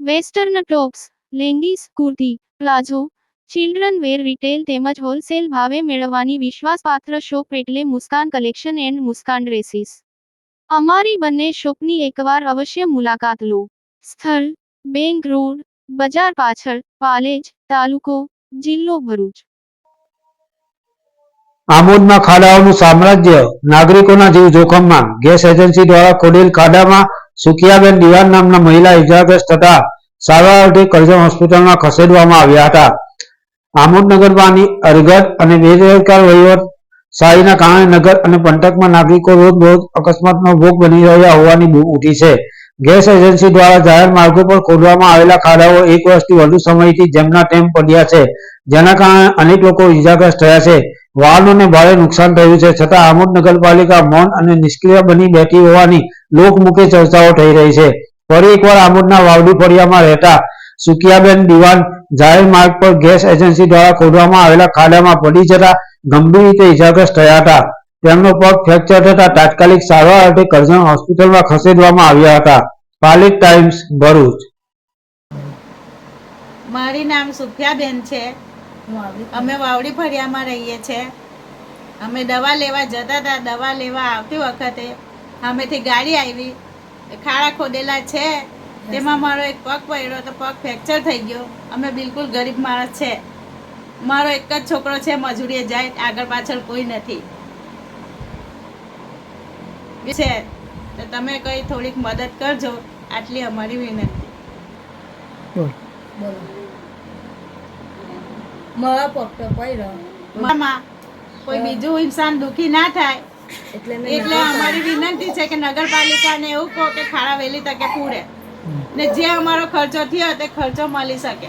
Western tops, leggings, kurti, palazzo, children wear retail તેમજ wholesale ભાવે મેળવવાની વિશ્વાસપાત્ર શોપ એટલે Muskan collection and Muskan dresses. અમારી બંને શોપની એકવાર અવશ્ય મુલાકાત લો. સ્થળ, બેંક રોડ, બજાર પાછળ, પાલેજ, તાલુકો, જિલ્લો ભરૂચ. આમોદમાં ખાડાઓનું સામ્રાજ્ય નાગરિકોના જીવ જોખમમાં ગેસ એજન્સી દ્વારા ખોદેલ ખાડામાં સુકિયાબેન દિવાન નામના મહિલા ઇજાગ્રસ્ત થતા સારવાર કરજણ હોસ્પિટલમાં ખસેડવામાં આવ્યા હતા. આમોદનગરમાં અરગત અને બેરોજગાર વહીવટ શાહીના કારણે નગર અને પંથકમાં નાગરિકો રોજ રોજ અકસ્માતનો ભોગ બની રહ્યા હોવાની બૂમ ઉઠી છે. ગેસ એજન્સી દ્વારા જાહેર માર્ગો પર ખોદવામાં આવેલા ખાડાઓ એક વર્ષથી વધુ સમયથી જેમના તેમ પડ્યા છે. જેના કારણે અનેક લોકો ઇજાગ્રસ્ત થયા છે. વાહનોને ભારે નુકસાન થયું છે. છતાં આમોદ નગરપાલિકા મૌન અને નિષ્ક્રિય બની બેઠી હોવાની લોકમુખે ચર્ચાઓ થઈ રહી છે. ફરી એકવાર આમોદના વાવડી ફળિયામાં રહેતા સુકિયાબેન દિવાન જાહેર માર્ગ પર ગેસ એજન્સી દ્વારા ખોદવામાં આવેલા ખાડામાં પડી જતા ગંભીર રીતે ઇજાગ્રસ્ત થયા હતા. તેમનો પગ ફ્રેક્ચર થતા તાત્કાલિક સારવાર અર્થે કરજણ હોસ્પિટલમાં ખસેડવામાં આવ્યા હતા. પાલિક ટાઈમ્સ ભરૂચ. મારી નામ સુફિયાબેન છે. અમે વાવડી ફળિયામાં રહીએ છીએ અમે દવા લેવા જતા હતા દવા લેવા આવતી વખતે અમેથી ગાડી આવી. ખાડા ખોદેલા છે. તેમાં મારો એક પગ પડ્યો તો પગ ફ્રેક્ચર થઈ ગયો. અમે બિલકુલ ગરીબ માણસ છે. મારો એક જ છોકરો છે મજૂરીએ જાય આગળ પાછળ કોઈ નથી. છે. તો તમે કઈ થોડીક મદદ કરજો આટલી અમારી વિનંતી. મારા પગ પડ્યો મામાં કોઈ બીજું ઇન્સાન દુખી ના થાય એટલે એટલે અમારી વિનંતી છે કે નગરપાલિકાને એવું કહો કે ખાડા વહેલી તકે પૂરે. ને જે અમારો ખર્ચો થયો તે ખર્ચો મળી શકે.